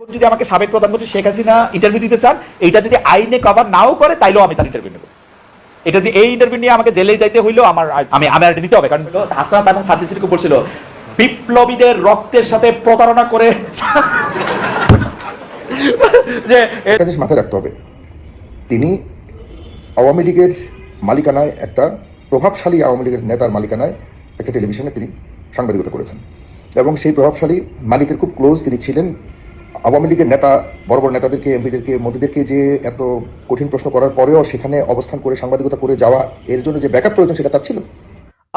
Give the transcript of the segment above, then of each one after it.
এখন যদি আমাকে সাবেক প্রধানমন্ত্রী শেখ হাসিনা ইন্টারভিউ দিতে চান, এইটা যদি আইনে কভার নাও করে, তাইলেও আমি তার ইন্টারভিউ নেব। এটা যে এই ইন্টারভিউ নিয়ে আমাকে জেলে যাইতে হইলেও আমার আমি আমি আর এটা নিতে হবে, কারণ হাসনাত এবং সার্জিসিকে বলছিল, বিপ্লবীদের রক্তের সাথে প্রতারণা করে যে মাথায় রাখতে হবে। তিনি আওয়ামী লীগের মালিকানায় একটা প্রভাবশালী আওয়ামী লীগের নেতার মালিকানায় একটা টেলিভিশনে তিনি সাংবাদিকতা করেছেন। এবং সেই প্রভাবশালী মালিকের খুব ক্লোজ তিনি ছিলেন আওয়ামী লীগের নেতা, বড় বড় নেতাদেরকে, এমপিদেরকে, মোদীদেরকে যে এত কঠিন প্রশ্ন করার পরেও সেখানে অবস্থান করে, সাংবাদিকতা করে যাওয়া, এর জন্য যে ব্যাকআপ প্রয়োজন সেটা তার ছিল।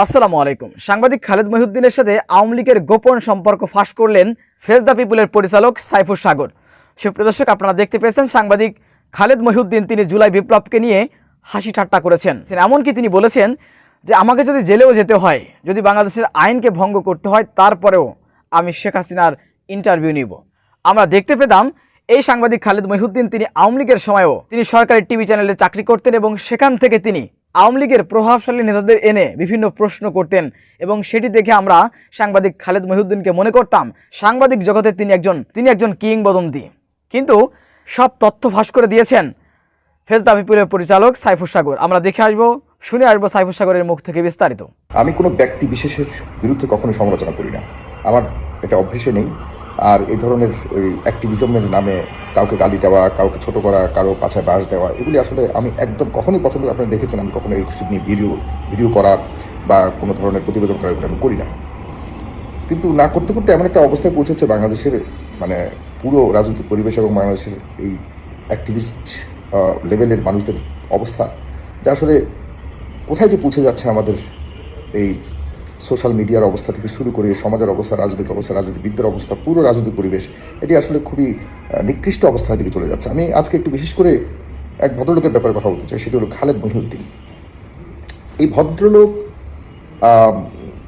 আসসালামু আলাইকুম। সাংবাদিক খালেদ মহিউদ্দিনের সাথে আওয়ামী লীগের গোপন সম্পর্ক ফাঁস করলেন ফেস দ্য পিপুলের পরিচালক সাইফুর সাগর। সুপ্রিয় দর্শক, আপনারা দেখতে পেয়েছেন সাংবাদিক খালেদ মহিউদ্দিন তিনি জুলাই বিপ্লবকে নিয়ে হাসি ঠাট্টা করেছেন। এমনকি তিনি বলেছেন যে, আমাকে যদি জেলেও যেতে হয়, যদি বাংলাদেশের আইনকে ভঙ্গ করতে হয়, তারপরেও আমি শেখ হাসিনার ইন্টারভিউ নিব। আমরা দেখতে পেতাম এই সাংবাদিক খালেদ মহিউদ্দিন তিনি আওয়ামী লীগের সময়ও তিনি সরকারি টিভি চ্যানেলে চাকরি করতেন এবং সেখান থেকে তিনি আওয়ামী লীগের প্রভাবশালী নেতাদের এনে বিভিন্ন প্রশ্ন করতেন এবং সেটি দেখে আমরা সাংবাদিক খালেদ মহিউদ্দিনকে মনে করতাম, সাংবাদিক জগতে তিনি একজন তিনি একজন কিংবদন্তি। কিন্তু সব তথ্য ফাঁস করে দিয়েছেন ফেস দা পিপুলের পরিচালক সাইফুর সাগর। আমরা দেখে আসব, শুনে আসব সাইফুর সাগরের মুখ থেকে বিস্তারিত। আমি কোনো ব্যক্তি বিশেষের বিরুদ্ধে কখনো সমালোচনা করি না। আমার এটা অভ্যেসে নেই আর এই ধরনের ওই অ্যাক্টিভিজমের নামে কাউকে গালি দেওয়া, কাউকে ছোট করা, কারও পাছায় বাস দেওয়া, এগুলি আসলে আমি একদম কখনোই পছন্দ করি। আপনারা দেখেছেন আমি কখনো এই নিয়ে ভিডিও ভিডিও করা বা কোনো ধরনের প্রতিবেদন করা এগুলো আমি করি না কিন্তু না করতে করতে এমন একটা অবস্থায় পৌঁছেছে বাংলাদেশের মানে পুরো রাজনৈতিক পরিবেশ এবং বাংলাদেশের এই অ্যাক্টিভিস্ট লেভেলের মানুষদের অবস্থা, যা আসলে কোথায় যে পৌঁছে যাচ্ছে আমাদের এই সোশ্যাল মিডিয়ার অবস্থা থেকে শুরু করে সমাজের অবস্থা, রাজনৈতিক অবস্থা, রাজনীতিবিদদের অবস্থা, পুরো রাজনৈতিক পরিবেশ, এটি আসলে খুবই নিকৃষ্ট অবস্থার দিকে চলে যাচ্ছে। আমি আজকে একটু বিশেষ করে এক ভদ্রলোকের ব্যাপারে কথা বলতে চাই, সেটি হলো খালেদ মহিউদ্দিন। এই ভদ্রলোক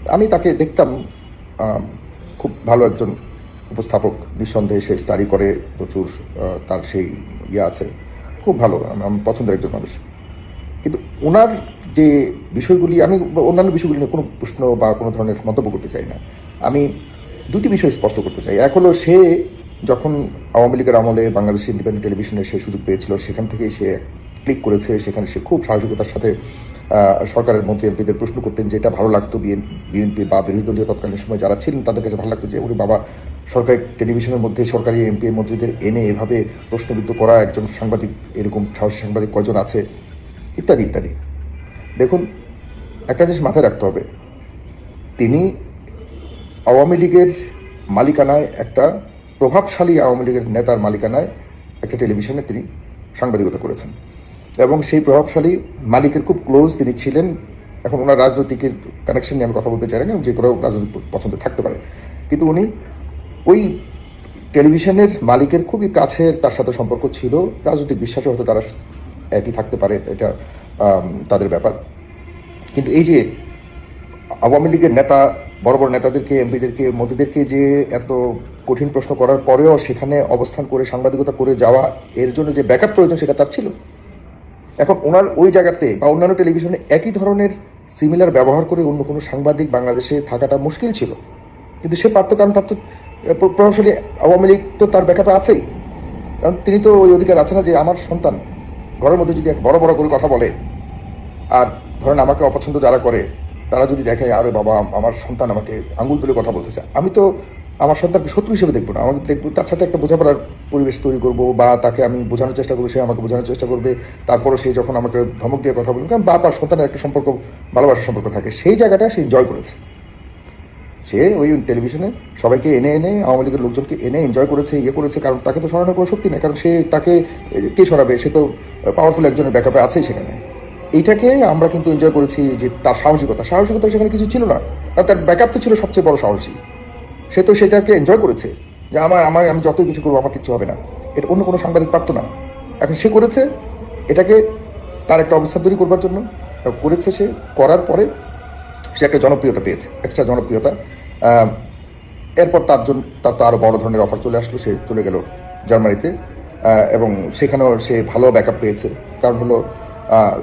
আমি তাকে দেখতাম খুব ভালো একজন উপস্থাপক, নিঃসন্দেহে সে স্টাডি করে প্রচুর তার সেই ইয়ে আছে, খুব ভালো, আমি- আমার পছন্দের একজন মানুষ। কিন্তু ওনার যে বিষয়গুলি, আমি অন্যান্য বিষয়গুলি নিয়ে কোনো প্রশ্ন বা কোনো ধরনের মন্তব্য করতে চাই না। আমি দুটি বিষয় স্পষ্ট করতে চাই। এক হলো, সে যখন আওয়ামী লীগের আমলে বাংলাদেশ ইন্ডিপেন্ডেন্ট টেলিভিশনে সে সুযোগ পেয়েছিল, সেখান থেকেই সে ক্লিক করেছে। সেখানে সে খুব সাহসিকতার সাথে সরকারের মন্ত্রী এমপিদের প্রশ্ন করতেন যেটা ভালো লাগতো বিএনপি বা বিরোধী দলীয় তৎকালীন সময় যারা ছিলেন, তাদের কাছে ভালো লাগতো যে, উনি বাবা সরকারি টেলিভিশনের মধ্যে সরকারি এমপি মন্ত্রীদের এনে এভাবে প্রশ্নবিদ্ধ করা, একজন সাংবাদিক, এরকম সাহসী সাংবাদিক কয়জন আছে? ইত্যাদি ইত্যাদি। একটা জিনিস মাথায় রাখতে হবে। তিনি আওয়ামী লীগের মালিকানায় একটা প্রভাবশালী আওয়ামী লীগের নেতার মালিকানায় একটা টেলিভিশনে তিনি সাংবাদিকতা করেছেন। এবং সেই প্রভাবশালী মালিকের খুব ক্লোজ তিনি ছিলেন। এখন ওনার রাজনৈতিকের কানেকশন নিয়ে আমি কথা বলতে চাই না যে কোনো রাজনৈতিক পছন্দ থাকতে পারে। কিন্তু উনি ওই টেলিভিশনের মালিকের খুবই কাছের তার সাথে সম্পর্ক ছিল। রাজনৈতিক বিশ্বাসও হয়তো তারা একই থাকতে পারে, এটা তাদের ব্যাপার। কিন্তু এই যে আওয়ামী লীগের নেতা, বড় বড় নেতাদেরকে, এমপিদেরকে, মোদীদেরকে যে এত কঠিন প্রশ্ন করার পরেও সেখানে অবস্থান করে, সাংবাদিকতা করে যাওয়া, এর জন্য যে ব্যাকআপ প্রয়োজন সেটা তার ছিল। এখন ওনার ওই জায়গাতে বা অন্যান্য টেলিভিশনে একই ধরনের সিমিলার ব্যবহার করে অন্য কোনো সাংবাদিক বাংলাদেশে থাকাটা মুশকিল ছিল। কিন্তু সে পারত কারণ তার তো প্রভাবশালী আওয়ামী লীগ তো তার ব্যাকআপে আছেই। কারণ তিনি তো ওই অধিকার আছে না যে আমার সন্তান ঘরের মধ্যে যদি এক বড় বড় করে কথা বলে, আর ধরেন আমাকে অপছন্দ যারা করে, তারা যদি দেখে, আরে বাবা, আমার সন্তান আমাকে আঙ্গুল তুলে কথা বলতেছে। আমি তো আমার সন্তানকে শত্রু হিসেবে দেখব না। আমাকে দেখব, তার সাথে একটা বোঝাপড়ার পরিবেশ তৈরি করব, বা তাকে আমি বোঝানোর চেষ্টা করব, সে আমাকে বোঝানোর চেষ্টা করবে তারপরে সে যখন আমাকে ধমক দিয়ে কথা বলবে, কারণ বাপ আর সন্তানের একটা সম্পর্ক, ভালোবাসার সম্পর্ক থাকে। সেই জায়গাটা সে জয় করেছে। সে ওই টেলিভিশনে সবাইকে এনে এনে, আওয়ামী লীগের লোকজনকে এনে এনজয় করেছে ইয়ে করেছে, কারণ তাকে তো সরানোর কোনো শক্তি নেই, কারণ সে তাকে কে সরাবে? সে তো পাওয়ারফুল একজনের ব্যাকআপে আছেই সেখানে। এইটাকে আমরা কিন্তু এনজয় করেছি যে তার সাহসিকতা। সাহসিকতা সেখানে কিছু ছিল না আর তার ব্যাকআপ তো ছিল সবচেয়ে বড় সাহসী। সে তো সেটাকে এনজয় করেছে, যে আমার আমার, আমি যতই কিছু করব, আমার কিছু হবে না। এটা অন্য কোনো সাংবাদিক পারতো না। এখন সে করেছে, এটাকে তার একটা অবস্থান তৈরি করবার জন্য। করেছে সে, করার পরে সে একটা জনপ্রিয়তা পেয়েছে এক্সট্রা জনপ্রিয়তা। এরপর তার জন্য তার তো আরও বড় ধরনের অফার চলে আসলো, সে চলে গেল জার্মানিতে। এবং সেখানেও সে ভালো ব্যাকআপ পেয়েছে। কারণ হলো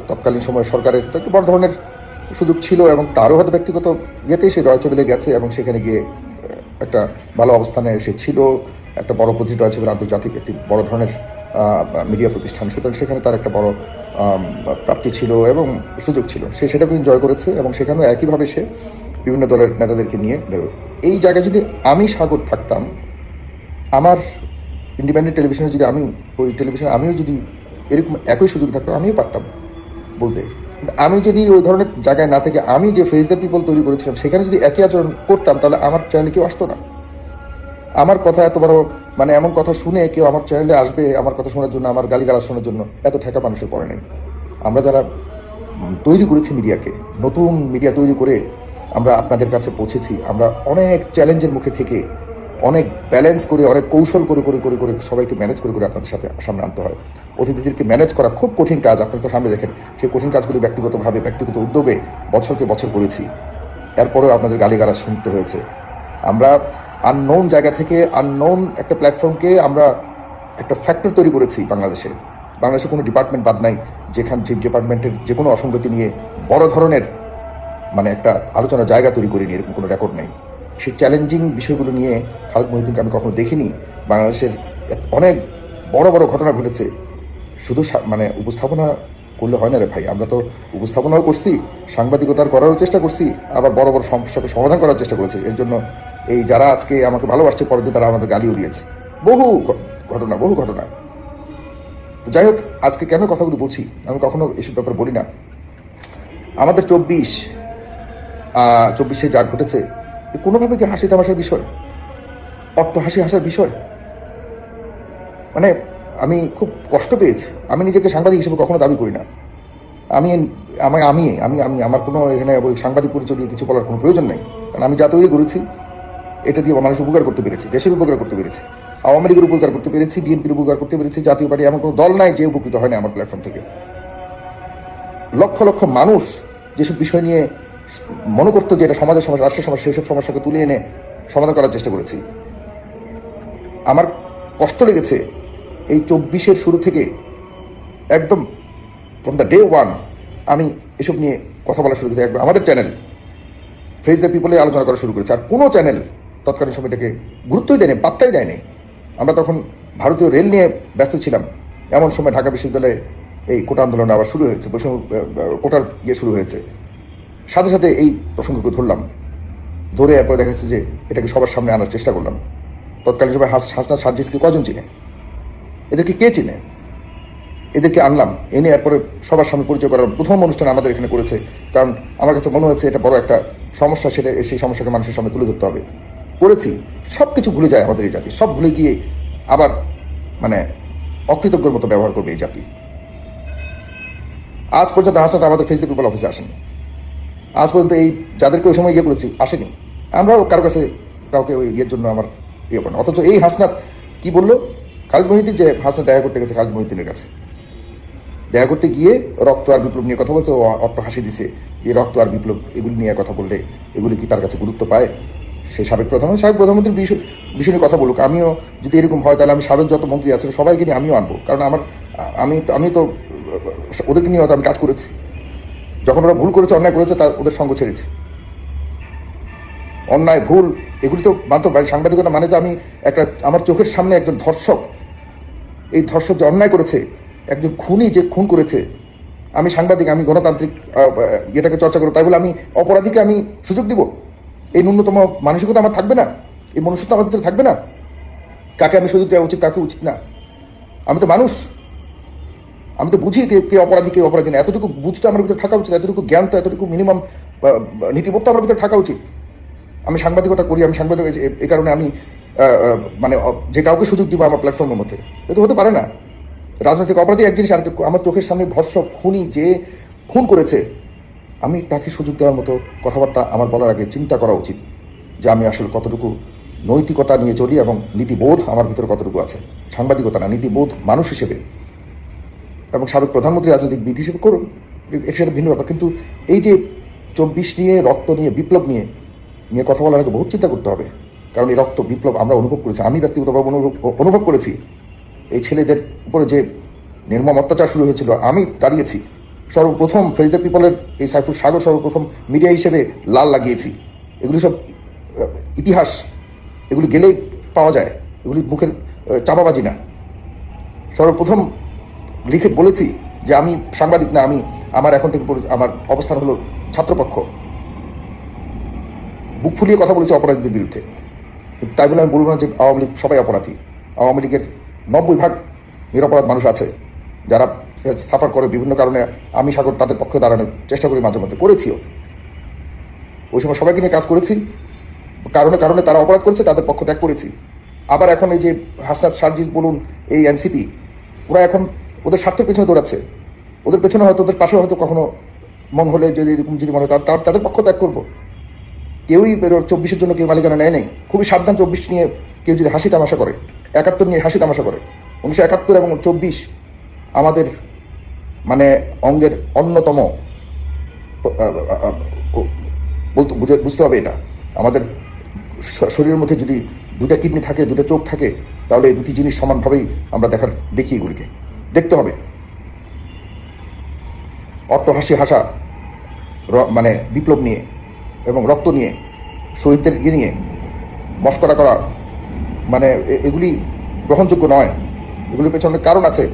তৎকালীন সময় সরকারের তো একটা বড় ধরনের সুযোগ ছিল এবং তারও হয়তো ব্যক্তিগত ইয়েতেই সে রয়চে বেলে গেছে এবং সেখানে গিয়ে একটা ভালো অবস্থানে সে ছিল, একটা বড় প্রতিষ্ঠিত আছে আন্তর্জাতিক একটি বড় ধরনের মিডিয়া প্রতিষ্ঠান। সুতরাং সেখানে তার একটা বড় প্রাপ্তি ছিল এবং সুযোগ ছিল। সে সেটাকে এনজয় করেছে এবং সেখানেও একইভাবে সে বিভিন্ন দলের নেতাদেরকে নিয়ে বেরো এই জায়গায় যদি আমি সাগর থাকতাম, আমার ইন্ডিপেন্ডেন্ট টেলিভিশনে যদি আমি, ওই টেলিভিশনে আমিও যদি এরকম একই সুযোগ থাকতো, আমিও পারতাম বলতে। কিন্তু আমি যদি ওই ধরনের জায়গায় না থেকে আমি যে ফেস দ্য পিপল তৈরি করেছিলাম, সেখানে যদি একই আচরণ করতাম, তাহলে আমার চ্যানেলে কেউ আসতো না। আমার কথা এত বড় মানে এমন কথা শুনে কেউ আমার চ্যানেলে আসবে আমার কথা শোনার জন্য, আমার গালিগালাজ শোনার জন্য, এত ঠেকা মানুষের পড়ে নেই। আমরা যারা তৈরি করেছি মিডিয়াকে, নতুন মিডিয়া তৈরি করে আমরা আপনাদের কাছে পৌঁছেছি, আমরা অনেক চ্যালেঞ্জের মুখে থেকে অনেক ব্যালেন্স করে, অনেক কৌশল করে করে করে করে সবাইকে ম্যানেজ করে করে আপনাদের সাথে সামনে আনতে হয়। অতিথিদেরকে ম্যানেজ করা খুব কঠিন কাজ, আপনারা তো সামনে দেখেন, সেই কঠিন কাজগুলি ব্যক্তিগতভাবে, ব্যক্তিগত উদ্যোগে বছরকে বছর করেছি। এরপরেও আপনাদের গালিগালাজ শুনতে হয়েছে। আমরা আননোন জায়গা থেকে আননোন একটা প্ল্যাটফর্মকে আমরা একটা ফ্যাক্টর তৈরি করেছি বাংলাদেশে। বাংলাদেশে কোনো ডিপার্টমেন্ট বাদ নাই, যেখান, যে ডিপার্টমেন্টের যে কোনো অসঙ্গতি নিয়ে বড় ধরনের মানে একটা আলোচনা জায়গা তৈরি করিনি, এরকম কোনো রেকর্ড নেই। সেই চ্যালেঞ্জিং বিষয়গুলো নিয়ে খালেদ মহিউদ্দিনকে আমি কখনো দেখিনি। বাংলাদেশের অনেক বড় বড় ঘটনা ঘটেছে। শুধু মানে উপস্থাপনা করলে হয় না রে ভাই, আমরা তো উপস্থাপনাও করছি, সাংবাদিকতার করারও চেষ্টা করছি, আবার বড় বড় সমস্যাকে সমাধান করার চেষ্টা করেছি। এর জন্য এই যারা আজকে আমাকে ভালোবাসছে পরের দিন তারা আমাদের গালিও দিয়েছে। বহু ঘটনা বহু ঘটনা। যাই হোক, আজকে কেন কথাগুলো বলছি? আমি কখনো এসব ব্যাপারে বলি না। আমাদের চব্বিশ চব্বিশে যা ঘটেছে কোনোভাবে কি হাসি তামাশার বিষয়? অট্ট হাসি হাসার বিষয়? মানে আমি খুব কষ্ট পেয়েছি। আমি নিজেকে সাংবাদিক হিসেবে কখনো দাবি করি না। আমি আমি আমি আমি আমি, আমার কোনো এখানে সাংবাদিক পরিচয় দিয়ে কিছু বলার কোনো প্রয়োজন নেই। কারণ আমি যা তৈরি করেছি এটা দিয়ে মানুষ উপকার করতে পেরেছি, দেশের উপকার করতে পেরেছি, আওয়ামী লীগের উপকার করতে পেরেছি, বিএনপির উপকার করতে পেরেছি, জাতীয় পার্টি এমন কোনো দল নাই যে উপকৃত হয় না আমার প্ল্যাটফর্ম থেকে। লক্ষ লক্ষ মানুষ যেসব বিষয় নিয়ে মনে করতো যে এটা সমাজের সমস্যা রাষ্ট্রের সমস্যা সেসব সমস্যাকে তুলে এনে সমাধান করার চেষ্টা করেছি। আমার কষ্ট লেগেছে এই চব্বিশের শুরু থেকে একদম ফ্রম দ্য ডে ওয়ান আমি এসব নিয়ে কথা বলা শুরু করেছি। আমাদের চ্যানেল ফেস দ্য পিপলে আলোচনা করা শুরু করেছে। আর কোনো চ্যানেল তৎকালীন সময়টাকে গুরুত্বই দেয়নি, পাত্তাই দেয়নি। আমরা তখন ভারতীয় রেল নিয়ে ব্যস্ত ছিলাম। এমন সময় ঢাকা বিশ্ববিদ্যালয়ে এই কোটা আন্দোলন আবার শুরু হয়েছে বৈষম্য কোটার ইয়ে শুরু হয়েছে। সাথে সাথে এই প্রসঙ্গকে ধরলাম। ধরে এরপরে দেখা যাচ্ছে যে এটাকে সবার সামনে আনার চেষ্টা করলাম। তৎকালীন সময় হাস হাসনাথ সার্জিসকে কজন চিনে? এদেরকে কে চিনে? এদেরকে আনলাম। এনে এরপরে সবার সামনে পরিচয় করার প্রথম অনুষ্ঠান আমাদের এখানে করেছে। কারণ আমার কাছে মনে হয়েছে এটা বড় একটা সমস্যা, সেটা, সেই সমস্যাকে মানুষের সামনে তুলে ধরতে হবে। করেছি সব কিছু ভুলে যায় আমাদের এই জাতি। সব ভুলে গিয়ে আবার মানে অকৃতজ্ঞর মতো ব্যবহার করবে এই জাতি। আজ পর্যন্ত হাসান আমাদের ফেসবুক পিপল অফিসে আসেনি। আজ পর্যন্ত এই যাদেরকে ওই সময় ইয়ে করেছি, আসেনি। আমরাও কারও কাছে কাউকে ওই ইয়ের জন্য আমার ইয়ে করেন। অথচ এই হাসনাত কি বলল? খালিদ মহিউদ্দিন যে হাসনাত দেখা করতে গেছে খালিদ মহিউদ্দিনের কাছে। দেখা করতে গিয়ে রক্ত আর বিপ্লব নিয়ে কথা বলছে, ও অট্ট হাসি দিছে। যে রক্ত আর বিপ্লব, এগুলি নিয়ে কথা বললে এগুলি কি তার কাছে গুরুত্ব পায়? সেই সাবেক প্রধানমন্ত্রী, সাবেক প্রধানমন্ত্রীর বিষয় বিষয় নিয়ে কথা বলুক। আমিও যদি এরকম হয়, তাহলে আমি সাবেক যত মন্ত্রী আছেন, সবাইকে নিয়ে আমিও আনব। কারণ আমার আমি আমি তো, ওদেরকে নিয়ে হয়তো আমি কাজ করেছি। যখন ওরা ভুল করেছে, অন্যায় করেছে, তা ওদের সঙ্গ ছেড়েছে। অন্যায়, ভুল, এগুলি তো মানতে পারি সাংবাদিকতা মানে তো আমি একটা আমার চোখের সামনে একজন ধর্ষক, এই ধর্ষক যে অন্যায় করেছে, একজন খুনি যে খুন করেছে, আমি সাংবাদিক, আমি গণতান্ত্রিক ইয়েটাকে চর্চা করব। তাই বলে আমি অপরাধীকে আমি সুযোগ দিব? এই ন্যূনতম মানসিকতা আমার থাকবে না? এই মনুষ্যত্ব আমার ভিতরে থাকবে না? কাকে আমি সুযোগ দেওয়া উচিত, কাকে উচিত না? আমি তো মানুষ। আমি তো বুঝি কে কে অপরাধী কে অপরাধী না। এতটুকু বুঝতে আমার ভিতরে থাকা উচিত, এতটুকু জ্ঞান তো, এতটুকু মিনিমাম নীতিবোধ তো আমার ভিতরে থাকা উচিত। আমি সাংবাদিকতা করি, আমি সাংবাদিক এই কারণে আমি মানে যে কাউকে সুযোগ দিব আমার প্ল্যাটফর্মের মধ্যে। এটা হতে পারে না। রাজনৈতিক অপরাধী এক জিনিস আমার চোখের সামনে ধর্ষক খুনি যে খুন করেছে আমি তাকে সুযোগ দেওয়ার মতো কথাবার্তা আমার বলার আগে চিন্তা করা উচিত যে আমি আসলে কতটুকু নৈতিকতা নিয়ে চলি এবং নীতিবোধ আমার ভিতরে কতটুকু আছে। সাংবাদিকতা না, নীতিবোধ মানুষ হিসেবে। এবং সাবেক প্রধানমন্ত্রী রাজনৈতিক বিধি হিসেবে করুন, এ- সেটা ভিন্ন ব্যাপার। কিন্তু এই যে চব্বিশ নিয়ে, রক্ত নিয়ে, বিপ্লব নিয়ে নিয়ে কথা বলার আগে বহুত চিন্তা করতে হবে। কারণ এই রক্ত, বিপ্লব আমরা অনুভব করেছি, আমি ব্যক্তিগতভাবে অনুভব অনুভব করেছি। এই ছেলেদের উপরে যে নির্মম অত্যাচার শুরু হয়েছিল, আমি দাঁড়িয়েছি। সর্বপ্রথম ফেস দ্য পিপলের এই সাইফুল সাগর সর্বপ্রথম মিডিয়া হিসেবে লাল লাগিয়েছি। এগুলি সব ইতিহাস। এগুলি গেলেই পাওয়া যায়। এগুলি মুখের চাপাবাজি না। সর্বপ্রথম লিখে বলেছি যে আমি সাংবাদিক না, আমি আমার এখন থেকে আমার অবস্থান হলো ছাত্রপক্ষ। বুক ফুলিয়ে কথা বলেছি অপরাধীদের বিরুদ্ধে। তাই বলে আমি বলব না যে আওয়ামী লীগ সবাই অপরাধী। আওয়ামী লীগের নব্বই ভাগ নিরপরাধ মানুষ আছে, যারা সাফার করে বিভিন্ন কারণে আমি সাগর তাদের পক্ষে দাঁড়ানোর চেষ্টা করি মাঝে মধ্যে। করেছিও। ওই সময় সবাইকে নিয়ে কাজ করেছি। কারণে কারণে তারা অপরাধ করেছে, তাদের পক্ষ ত্যাগ করেছি। আবার এখন এই যে হাসনাত সার্জিস বলুন, এই এনসিপি, ওরা এখন ওদের স্বার্থের পেছনে দৌড়াচ্ছে। ওদের পেছনে হয়তো, ওদের পাশে হয়তো কখনো মন হলে যদি এরকম যদি মনে হয় তাদের পক্ষ ত্যাগ করব। কেউই চব্বিশের জন্য কেউ মালিকানা নেয় নেই। খুবই সাবধান চব্বিশ নিয়ে কেউ যদি হাসি তামাশা করে, একাত্তর নিয়ে হাসি তামাশা করে। উনিশশো একাত্তর এবং চব্বিশ আমাদের মানে অঙ্গের অন্যতম বুঝতে হবে এটা। আমাদের শরীরের মধ্যে যদি দুটা কিডনি থাকে দুটো চোখ থাকে, তাহলে এই দুটি জিনিস সমানভাবেই আমরা দেখার দেখি এগুলিকে। দেখতে হবে। অট্ট হাসি মানে বিপ্লব নিয়ে এবং রক্ত নিয়ে, শহীদদের ইয়ে নিয়ে মস্করা করা মানে এগুলি গ্রহণযোগ্য নয়। এগুলির পেছনে কারণ আছে।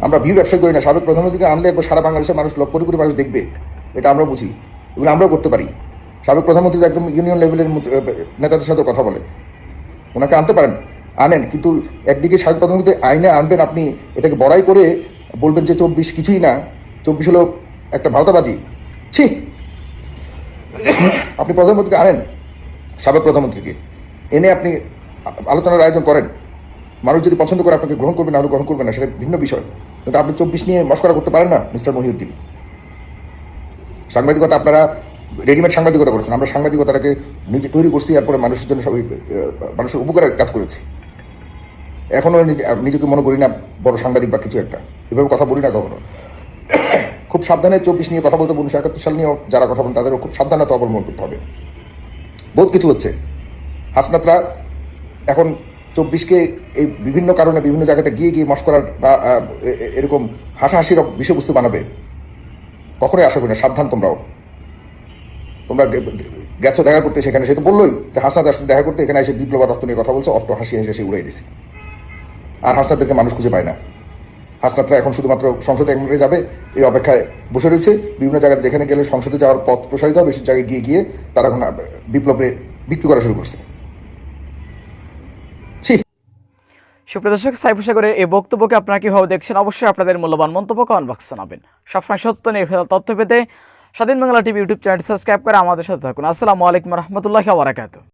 আমরা ভিউ ব্যবসা করি না, সাবেক প্রধানমন্ত্রীকে আনলে একবার সারা বাংলাদেশের মানুষ লক্ষ কোটি কোটি মানুষ দেখবে। এটা আমরা বুঝি। এগুলো আমরাও করতে পারি। সাবেক প্রধানমন্ত্রী একদম ইউনিয়ন লেভেলের নেতাদের সাথে কথা বলে। ওনাকে আনতে পারেন, আনেন, কিন্তু একদিকে সাবেক প্রধানমন্ত্রী আইনে আনবেন, আপনি এটাকে বড়াই করে বলবেন যে চব্বিশ কিছুই না, চব্বিশ হলো একটা ভাওতাবাজি। ছি! আপনি প্রধানমন্ত্রীকে আনেন, সাবেক প্রধানমন্ত্রীকে। এনে আপনি আলোচনার আয়োজন করেন। মানুষ যদি পছন্দ করে আপনাকে গ্রহণ করবে না হলে গ্রহণ করবে না, সেটা ভিন্ন বিষয়। কিন্তু আপনি চব্বিশ নিয়ে মস্করা করতে পারেন না, মিস্টার মহিউদ্দিন। সাংবাদিকতা আপনারা রেডিমেড সাংবাদিকতা করেছেন। আমরা সাংবাদিকতাটাকে নিজে তৈরি করছি, এরপরে মানুষের জন্য সবাই মানুষের উপকারের কাজ করেছি। এখনও নিজে- নিজেকে মনে করি না, বড় সাংবাদিক বা কিছু একটা। এভাবে কথা বলি না কখনো। খুব সাবধানে চব্বিশ নিয়ে কথা বলতে উনিশশো একাত্তর সাল নিয়েও যারা কথা বলেন, তাদেরও খুব সাবধানতা অবলম্বন করতে হবে। বহুত কিছু হচ্ছে। হাসনাতরা এখন চব্বিশকে এই বিভিন্ন কারণে বিভিন্ন জায়গাতে গিয়ে গিয়ে মস্করার বা এরকম হাসাহাসির বিষয়বস্তু বানাবে। কখনোই আশা করি না, সাবধান তোমরাও। তোমরা গেছো দেখা করতে সেখানে, সে তো বললোই যে হাসনাত আসছে দেখা করতে, এখানে এসে বিপ্লব রক্ত নিয়ে কথা বলছে, অট্ট হাসি হেসে সে উড়াই দিছে। আর হাসনাতদেরকে মানুষ খুঁজে পায় না। হাসনাতরা এখন শুধুমাত্র সংসদে একবারে যাবে, এই অপেক্ষায় বসে রয়েছে। বিভিন্ন জায়গায় যেখানে গেলে সংসদে যাওয়ার পথ প্রসারিত হবে, সেই জায়গায় গিয়ে গিয়ে তারা এখন বিপ্লবে বিক্রি করা শুরু করছে। সুপ্রিয় দর্শক সাইফুর সাগরের এই বক্তব্যকে আপনারা কীভাবে দেখছেন অবশ্যই আপনাদের মূল্যবান মন্তব্য কমেন্ট বক্সে জানাবেন। সবসময় সত্য, নির্ভেজাল তথ্য পেতে স্বাধীন Bangla TV YouTube channel subscribe করে আমাদের সাথে থাকুন। আসসালামু আলাইকুম রহমতুল্লাহ বারাকাতু